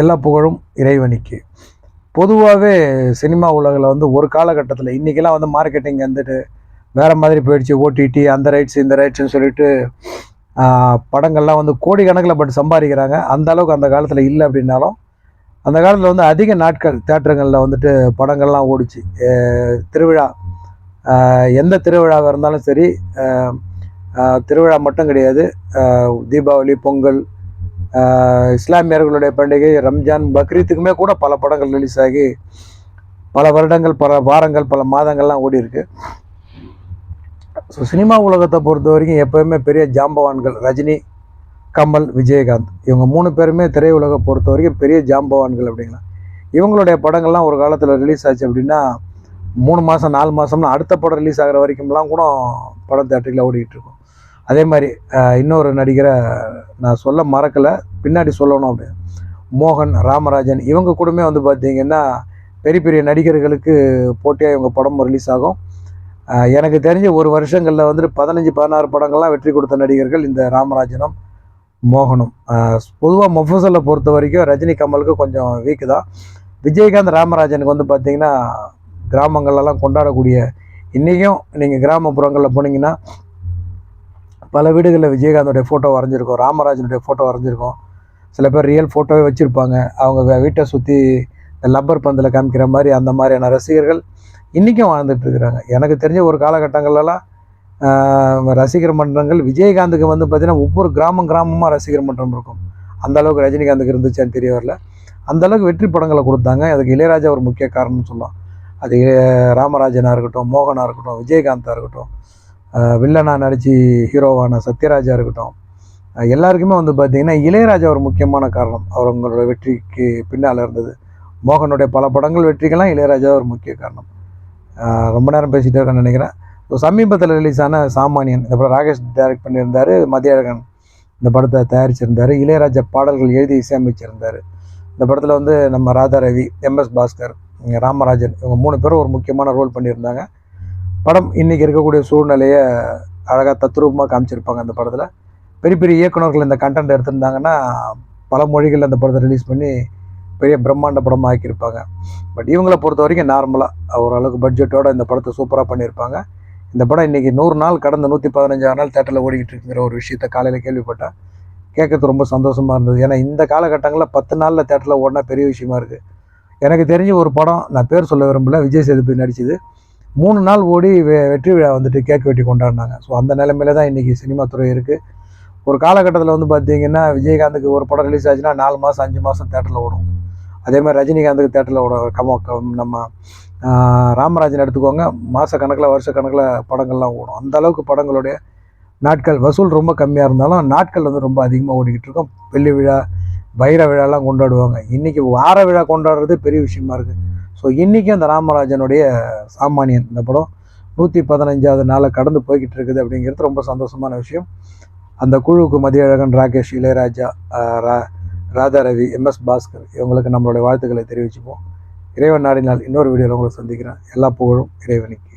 எல்லா புகழும் இறைவனுக்கு. பொதுவாகவே சினிமா உலகில் வந்து ஒரு காலகட்டத்தில் இன்றைக்கெல்லாம் வந்து மார்க்கெட்டிங் வந்துட்டு வேறு மாதிரி போயிடுச்சு. ஓடிடி அந்த ரைட்ஸ் இந்த ரைட்ஸ்னு சொல்லிட்டு படங்கள்லாம் வந்து கோடிக்கணக்கில் பட் சம்பாதிக்கிறாங்க. அந்த அளவுக்கு அந்த காலத்தில் இல்லை அப்படின்னாலும் அந்த காலத்தில் வந்து அதிக நாட்கள் தேட்டருங்களில் வந்துட்டு படங்கள்லாம் ஓடிச்சு. திருவிழா எந்த திருவிழாவாக இருந்தாலும் சரி திருவிழா மட்டும் கிடையாது. தீபாவளி பொங்கல் இஸ்லாமியர்களுடைய பண்டிகை ரம்ஜான் பக்ரீத்துக்குமே கூட பல படங்கள் ரிலீஸ் ஆகி பல வருடங்கள் பல வாரங்கள் பல மாதங்கள்லாம் ஓடி இருக்கு. ஸோ சினிமா உலகத்தை பொறுத்த வரைக்கும் எப்போயுமே பெரிய ஜாம்பவான்கள் ரஜினி கமல் விஜயகாந்த் இவங்க மூணு பேருமே திரையுலகை பொறுத்த வரைக்கும் பெரிய ஜாம்பவான்கள் அப்படிங்களா? இவங்களுடைய படங்கள்லாம் ஒரு காலத்தில் ரிலீஸ் ஆச்சு அப்படின்னா மூணு மாதம் நாலு மாதம்னா அடுத்த படம் ரிலீஸ் ஆகிற வரைக்கும்லாம் கூட படம் தேட்டரில் ஓடிக்கிட்டு இருக்கும். அதே மாதிரி இன்னொரு நடிகரை நான் சொல்ல மறக்கலை பின்னாடி சொல்லணும் அப்படின்னு மோகன் ராமராஜன் இவங்க கூடமே வந்து பார்த்தீங்கன்னா பெரிய பெரிய நடிகர்களுக்கு போட்டியாக இவங்க படம் ரிலீஸ் ஆகும். எனக்கு தெரிஞ்ச ஒரு வருஷங்களில் வந்துட்டு பதினஞ்சு பதினாறு படங்கள்லாம் வெற்றி கொடுத்த நடிகர்கள் இந்த ராமராஜனும் மோகனும். பொதுவாக மொஃபசலை பொறுத்த வரைக்கும் ரஜினி கமலுக்கு கொஞ்சம் வீக்கு தான். விஜயகாந்த் ராமராஜனுக்கு வந்து பார்த்திங்கன்னா கிராமங்கள்லாம் கொண்டாடக்கூடிய இன்றைக்கும் நீங்கள் கிராமப்புறங்களில் போனீங்கன்னா பல வீடுகளில் விஜயகாந்தோடைய ஃபோட்டோ வரைஞ்சிருக்கும் ராமராஜனுடைய ஃபோட்டோ வரைஞ்சிருக்கும். சில பேர் ரியல் ஃபோட்டோவே வச்சுருப்பாங்க. அவங்க வீட்டை சுற்றி லப்பர் பந்தில் காமிக்கிற மாதிரி அந்த மாதிரியான ரசிகர்கள் இன்றைக்கும் வாழ்ந்துட்டுருக்குறாங்க எனக்கு தெரிஞ்ச ஒரு காலகட்டங்கள்லாம் ரசிகர் மன்றங்கள் விஜயகாந்துக்கு வந்து பார்த்திங்கன்னா ஒவ்வொரு கிராமம் கிராமமாக ரசிகர் மன்றம் இருக்கும். அந்த அளவுக்கு ரஜினிகாந்துக்கு இருந்துச்சான்னு தெரிய வரல. அந்த அளவுக்கு வெற்றி படங்களை கொடுத்தாங்க. அதுக்கு இளையராஜா ஒரு முக்கிய காரணம்னு சொல்லலாம். அது ராமராஜனாக இருக்கட்டும் மோகனாக இருக்கட்டும் விஜயகாந்தாக இருக்கட்டும். வில்லனாக வில்லனா நடித்து ஹீரோவான சத்யராஜா இருக்கட்டும். எல்லாருக்குமே வந்து பார்த்திங்கன்னா இளையராஜா ஒரு முக்கியமான காரணம். அவங்களோட வெற்றிக்கு பின்னால் இருந்தது. மோகனுடைய பல படங்கள் வெற்றிக்கெல்லாம் இளையராஜா ஒரு முக்கிய காரணம். ரொம்ப நேரம் பேசிகிட்டே இருக்கேன்னு நினைக்கிறேன். ஸோ சமீபத்தில் ரிலீஸ் ஆன சாமானியன் இந்த ராகேஷ் டைரக்ட் பண்ணியிருந்தார் மதியழகன் இந்த படத்தை தயாரிச்சிருந்தார். இளையராஜா பாடல்கள் எழுதி இசையமைச்சிருந்தார். இந்த படத்தில் வந்து நம்ம ராதா ரவி எம்எஸ் பாஸ்கர் ராமராஜன் இவங்க மூணு பேரும் ஒரு முக்கியமான ரோல் பண்ணியிருந்தாங்க. படம் இன்றைக்கி இருக்கக்கூடிய சூழ்நிலையை அழகாக தத்ரூபமாக காமிச்சிருப்பாங்க அந்த படத்தில். பெரிய பெரிய இயக்குனர்கள் இந்த கண்டென்ட் எடுத்திருந்தாங்கன்னா பல மொழிகளில் அந்த படத்தை ரிலீஸ் பண்ணி பெரிய பிரம்மாண்ட படமாக ஆக்கியிருப்பாங்க. பட் இவங்கள பொறுத்த வரைக்கும் நார்மலாக ஓரளவுக்கு பட்ஜெட்டோட இந்த படத்தை சூப்பராக பண்ணியிருப்பாங்க. இந்த படம் இன்றைக்கி நூறு நாள் கடந்த நூற்றி பதினஞ்சாறு நாள் தேட்டரில் ஓடிக்கிட்டு இருக்குங்கிற ஒரு விஷயத்த காலையில் கேள்விப்பட்டேன் கேட்கறது ரொம்ப சந்தோஷமாக இருந்தது. ஏன்னா இந்த காலகட்டங்களில் பத்து நாளில் தேட்டரில் ஓடினா பெரிய விஷயமா இருக்குது எனக்கு தெரிஞ்ச ஒரு படம் நான் பேர் சொல்ல விரும்பல விஜய் சேதுபதி நடிச்சது. மூணு நாள் ஓடி வெ வெற்றி விழா வந்துட்டு கேக் வெட்டி கொண்டாடினாங்க. ஸோ அந்த நிலைமையில தான் இன்றைக்கி சினிமா துறை இருக்குது ஒரு காலகட்டத்தில் வந்து பார்த்தீங்கன்னா விஜயகாந்துக்கு ஒரு படம் ரிலீஸ் ஆச்சுன்னா நாலு மாதம் அஞ்சு மாதம் தேட்டரில் ஓடும். அதே மாதிரி ரஜினிகாந்துக்கு தேட்டரில் ஓட கம நம்ம ராமராஜன் எடுத்துக்கோங்க மாத கணக்கில் வருஷ கணக்கில் படங்கள்லாம் ஓடும். அந்த அளவுக்கு படங்களுடைய நாட்கள் வசூல் ரொம்ப கம்மியாக இருந்தாலும் நாட்கள் வந்து ரொம்ப அதிகமாக ஓடிக்கிட்டு இருக்கும். வெள்ளி விழா வைர விழாலாம் கொண்டாடுவாங்க. இன்றைக்கி வார விழா கொண்டாடுறது பெரிய விஷயமா இருக்குது ஸோ இன்றைக்கும் அந்த ராமராஜனுடைய சாமானியன் இந்த படம் நூற்றி பதினஞ்சாவது நாளை கடந்து போய்கிட்டு இருக்குது அப்படிங்கிறது ரொம்ப சந்தோஷமான விஷயம். அந்த குழுவுக்கு மதியழகன் ராகேஷ் இளையராஜா ரா ராதா ரவி எம்எஸ் பாஸ்கர் இவங்களுக்கு நம்மளுடைய வாழ்த்துக்களை தெரிவிச்சுப்போம். இறைவன் நாடினால் இன்னொரு வீடியோவில் உங்களை சந்திக்கிறேன். எல்லா புகழும் இறைவனுக்கு.